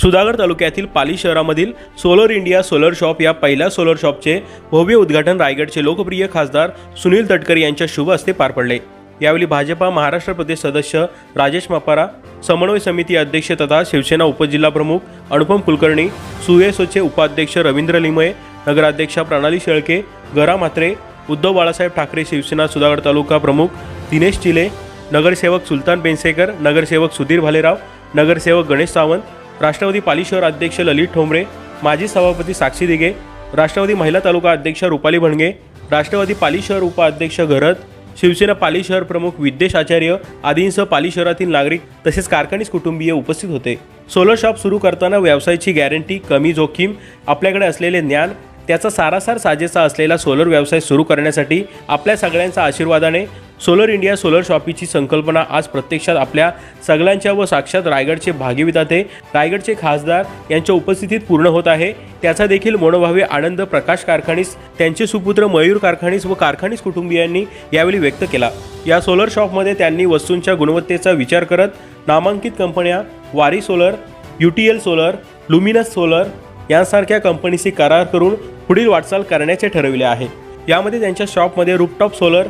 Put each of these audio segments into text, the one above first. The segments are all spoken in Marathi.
सुधागड तालुक्यातील पाली शहरामधील सोलर इंडिया सोलर शॉप या पहिल्या सोलर शॉपचे भव्य उद्घाटन रायगडचे लोकप्रिय खासदार सुनील तटकरे यांच्या शुभ हस्ते पार पडले. यावेळी भाजपा महाराष्ट्र प्रदेश सदस्य राजेश मापारा समन्वय समिती अध्यक्ष तथा शिवसेना उपजिल्हाप्रमुख अनुपम कुलकर्णी सुएसोचे उपाध्यक्ष रवींद्र लिमये नगराध्यक्षा प्रणाली शेळके गरा म्हात्रे उद्धव बाळासाहेब ठाकरे शिवसेना सुधागड तालुका प्रमुख दिनेश चिले नगरसेवक सुलतान बेनसेकर नगरसेवक सुधीर भालेराव नगरसेवक गणेश सावंत राष्ट्रवादी पाली शहर अध्यक्ष ललित ठोंबरे माजी सभापती साक्षी दिघे राष्ट्रवादी महिला तालुका अध्यक्ष रुपाली भणगे राष्ट्रवादी पाली शहर उपाध्यक्ष घरत शिवसेना पाली शहर प्रमुख विद्येश आचार्य आदींसह पाली शहरातील नागरिक तसेच कारखानीस कुटुंबीय उपस्थित होते. सोलर शॉप सुरू करताना व्यवसायाची गॅरंटी कमी जोखीम आपल्याकडे असलेले ज्ञान त्याचा सारासार साजेसा असलेला सोलर व्यवसाय सुरू करण्यासाठी आपल्या सगळ्यांच्या आशीर्वादाने सोलर इंडिया सोलर शॉपीची संकल्पना आज प्रत्यक्षात आपल्या सगळ्यांच्या व साक्षात रायगडचे भागीविदाते रायगडचे खासदार यांच्या उपस्थितीत पूर्ण होत आहे. त्याचा देखील मनोभावे आनंद प्रकाश कारखानीस त्यांचे सुपुत्र मयूर कारखानीस व कारखानीस कुटुंबियांनी यावेळी व्यक्त केला. या सोलर शॉपमध्ये त्यांनी वस्तूंच्या गुणवत्तेचा विचार करत नामांकित कंपन्या Waaree solar UTL solar Luminous solar यांसारख्या कंपनीशी करार करून पुढील वाटचाल करण्याचे ठरविले आहे. यामध्ये त्यांच्या शॉपमध्ये rooftop solar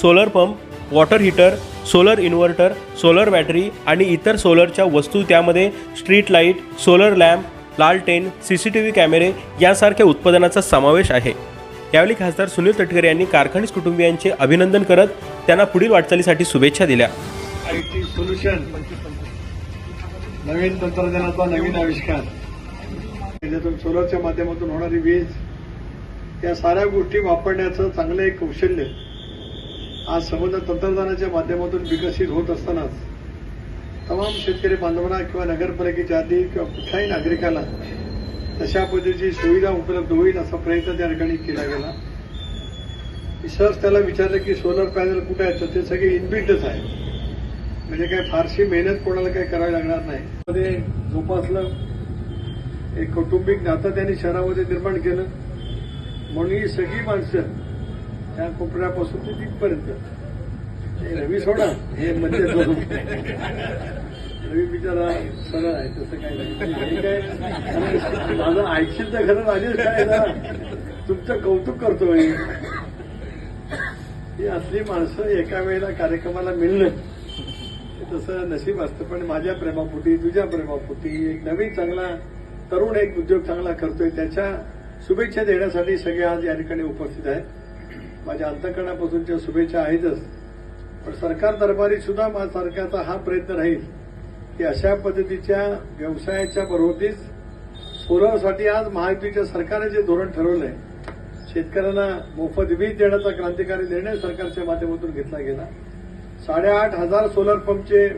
solar pump water heater solar inverter solar battery आणि इतर सोलरच्या वस्तू त्यामध्ये स्ट्रीट लाइट सोलर लॅम्प लालटेन सी सी टी व्ही कॅमेरे यासारख्या उत्पादनाचा समावेश आहे. यावेळी खासदार सुनील तटकरे यांनी कारखानीस कुटुंबियांचे अभिनंदन करत त्यांना पुढील वाटचालीसाठी शुभेच्छा दिल्या. आय टी सोल्युशन नवीन तंत्रज्ञानाचा नवीन आविष्कार त्याच्यातून सोलरच्या माध्यमातून होणारी वीज या साऱ्या गोष्टी वापरण्याचं चांगलं एक कौशल्य आज समुद्र तंत्रज्ञानाच्या माध्यमातून विकसित होत असतानाच तमाम शेतकरी बांधवांना किंवा नगरपालिकेच्या आधी किंवा कुठल्याही नागरिकाला तशा पद्धतीची सुविधा उपलब्ध होईल असा प्रयत्न त्या ठिकाणी केला गेला. मी सहज त्याला विचारलं की सोलर पॅनल कुठे आहेत? तर ते सगळे इनबिल्टच आहे म्हणजे काय फारशी मेहनत कोणाला काही करावी लागणार नाही. मध्ये जोपासलं. एक कौटुंबिक नातं त्यांनी शहरामध्ये निर्माण केलं. म्हणून ही सगळी माणसं त्या कोपऱ्यापासून ते तिथपर्यंत. हे रवी सोडा हे म्हणजे रवी बिचारा सरळ आहे तसं काही नाही. काय? माझं ऐकशील तर खरं राजेश काय ना? तुमचं कौतुक करतो मी. ही असली माणसं एका वेळेला कार्यक्रमाला मिळणं तसं नशीब असतं. पण माझ्या प्रेमापोटी तुझ्या प्रेमापोटी एक नवीन चांगला तरुण एक उद्योग चांगला करतोय त्याच्या शुभेच्छा देण्यासाठी सगळे आज या ठिकाणी उपस्थित आहेत. माझ्या अंतकरणापासूनच्या शुभेच्छा आहेतच. पण सरकार दरबारी सुद्धा माझ्या सरकारचा हा प्रयत्न राहील की अशा पद्धतीच्या व्यवसायाच्या बरोबरीच सोलरसाठी आज महायुतीच्या सरकारने जे धोरण ठरवलंय शेतकऱ्यांना मोफत वीज देण्याचा क्रांतिकारी निर्णय सरकारच्या माध्यमातून घेतला गेला. साडेआठ हजार सोलर पंपचे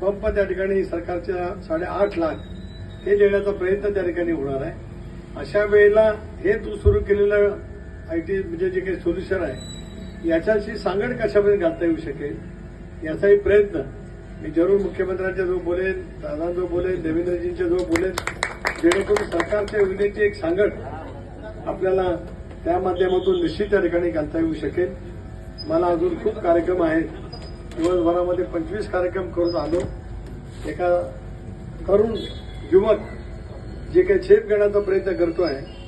पंप त्या ठिकाणी सरकारच्या साडेआठ लाख हे देण्याचा प्रयत्न त्या ठिकाणी होणार आहे. अशा वेळेला हे तू सुरू केलेलं आय टी म्हणजे जे काही सोल्युशन आहे याच्याशी सांगड कशामध्ये घालता येऊ शकेल याचाही प्रयत्न मी जरूर मुख्यमंत्र्यांच्या जो बोलेन दादांजवळ बोलेन देवेंद्रजींच्या जो बोलेन जेणेकरून सरकारच्या योजनेची एक सांगड आपल्याला त्या माध्यमातून निश्चित त्या ठिकाणी घालता येऊ शकेल. मला अजून खूप कार्यक्रम आहेत. दिवसभरामध्ये पंचवीस कार्यक्रम करून आलो. एका तरुण युवक जे काही झेप घेण्याचा प्रयत्न करतो आहे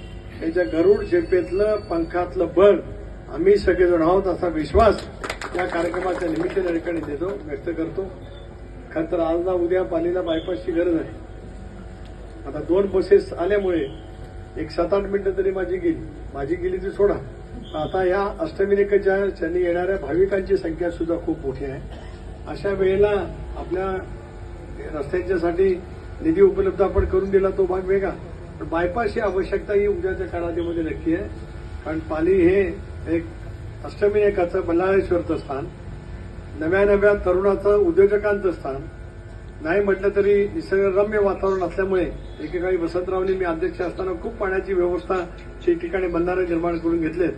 त्याच्या गरुड झेपेतलं पंखातलं बळ आम्ही सगळेजण आहोत असा विश्वास या कार्यक्रमाच्या निमित्ताने ठिकाणी देतो व्यक्त करतो. खरं तर आज ना उद्या पालीला बायपासची गरज आहे. आता दोन बसेस आल्यामुळे एक सात आठ मिनिटं तरी माझी गेली. माझी गेली ती सोडा. आता या अष्टविनायकाच्या शनी येणाऱ्या भाविकांची संख्या सुद्धा खूप मोठी आहे. अशा वेळेला आपल्या रस्त्यांच्यासाठी निधी उपलब्ध आपण करून दिला तो भाग वेगळा. पण बायपासची आवश्यकता ही उद्याच्या काळामध्ये नक्की आहे. कारण पाली हे एक अष्टविनायकाचं बल्लाळेश्वरचं स्थान. नव्या नव्या तरुणाचं उद्योजकांचं स्थान. नाही म्हटलं तरी निसर्गरम्य वातावरण असल्यामुळे एकेकाळी वसंतरावने मी अध्यक्ष असताना खूप पाण्याची व्यवस्था ठिकाणी बंधारे निर्माण करून घेतलेत.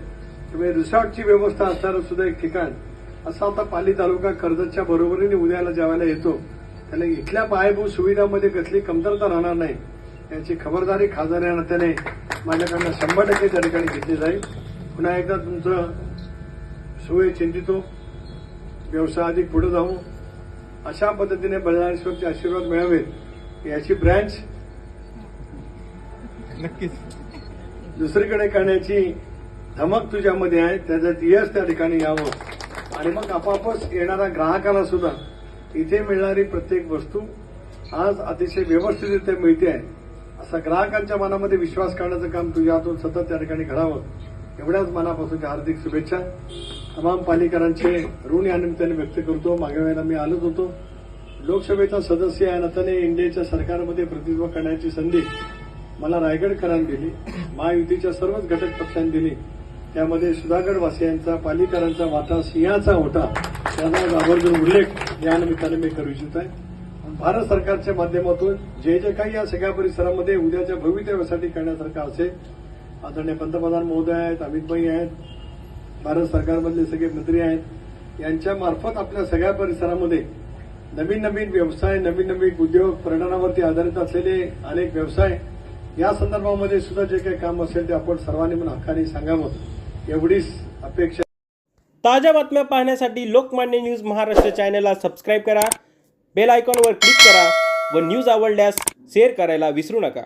त्यामुळे रिसॉर्टची व्यवस्था असणारं सुद्धा एक ठिकाण. असं आता पाली तालुका कर्जतच्या बरोबरीने उद्याला जेवायला येतो. त्याला इथल्या पायाभूत सुविधांमध्ये कसली कमतरता राहणार नाही. याची खबरदारी खासदार नात्याने माझ्याकडनं शंभर टक्के त्या ठिकाणी घेतली जाईल. पुन्हा एकदा तुमचं सोय चिंतितो. व्यवसाय अधिक पुढे जाऊ. अशा पद्धतीने बळाळेश्वरचे आशीर्वाद मिळावेत याची ब्रँच नक्कीच. दुसरीकडे करण्याची धमक तुझ्यामध्ये आहे. त्याच्यात यश त्या ठिकाणी यावं. आणि मग आपापच येणाऱ्या ग्राहकाला सुद्धा इथे मिळणारी प्रत्येक वस्तू आज अतिशय व्यवस्थितरित्या मिळते आहे. असा ग्राहकांच्या मनामध्ये विश्वास करण्याचं काम तुझ्या हातून सतत त्या ठिकाणी घडावं एवढ्याच मनापासून हार्दिक शुभेच्छा. तमाम पालिकरांचे ऋण या निमित्ताने व्यक्त करतो. मागे वेळेला मी आलोच होतो. लोकसभेचा सदस्य या नात्याने एनडीएच्या सरकारमध्ये प्रतिनिधित्व करण्याची संधी मला रायगडकरांनी दिली. महायुतीच्या सर्वच घटक पक्षांनी दिली. त्यामध्ये सुधागड वासियांचा पालिकरांचा वाटा सिंहाचा होता त्यांना आवर्जून उल्लेख या निमित्ताने मी करू इच्छित आहे. भारत सरकारच्या माध्यमातून जे जे काही या सगळ्या परिसरामध्ये उद्याच्या भवितव्यासाठी करण्यासारखं असेल आदरणीय पंतप्रधान महोदय आहेत अमितभाई आहेत भारत सरकारमधले सगळे मंत्री आहेत यांच्यामार्फत आपल्या सगळ्या परिसरामध्ये नवीन नवीन व्यवसाय नवीन नवीन उद्योग पर्यटनावरती आधारित असलेले अनेक व्यवसाय या संदर्भामध्ये सुद्धा जे काही काम असेल ते आपण सर्वांनी म्हणून हक्काने सांगावं एवढीच अपेक्षा. ताज्या बातम्या पाहण्यासाठी लोकमान्य न्यूज महाराष्ट्र चॅनलला सबस्क्राईब करा. बेल आयकॉनवर क्लिक करा व न्यूज आवडल्यास शेअर करायला विसरू नका.